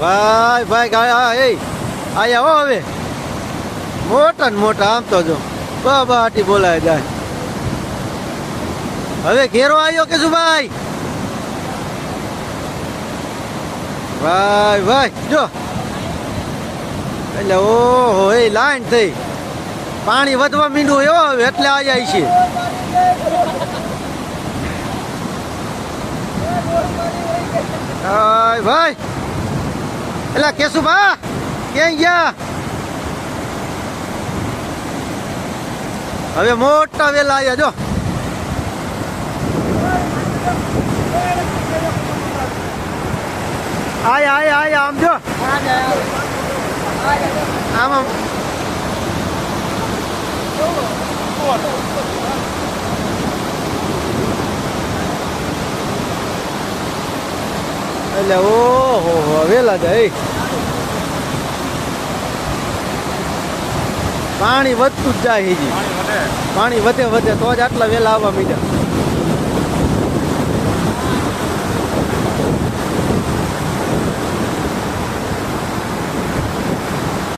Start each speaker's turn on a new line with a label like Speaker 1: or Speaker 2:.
Speaker 1: ભાઈ ભાઈ, ગાયા એ આયા હો હવે. મોટા ને મોટા આમ તો જો બાબા હાટી બોલાય જાય. હવે ઘેરો આવ્યો કે શું ભાઈ? ભાઈ ભાઈ, જો. એટલે ઓહો, એ લાઈન થઈ. પાણી વધવા મીંડું એવો હવે, એટલે આવ્યા છે ભાઈ. એટલે કેશુભા ક્યાં ગયા હવે મોટા વેલા આવ્યા જો આય આય આય આમ જો આમ આમ એટલે ઓહો વેલા જાય પાણી વધતું જ જાય હજી. પાણી વધે વધે તો જ આટલા વેલા આવવા મીડ્યા.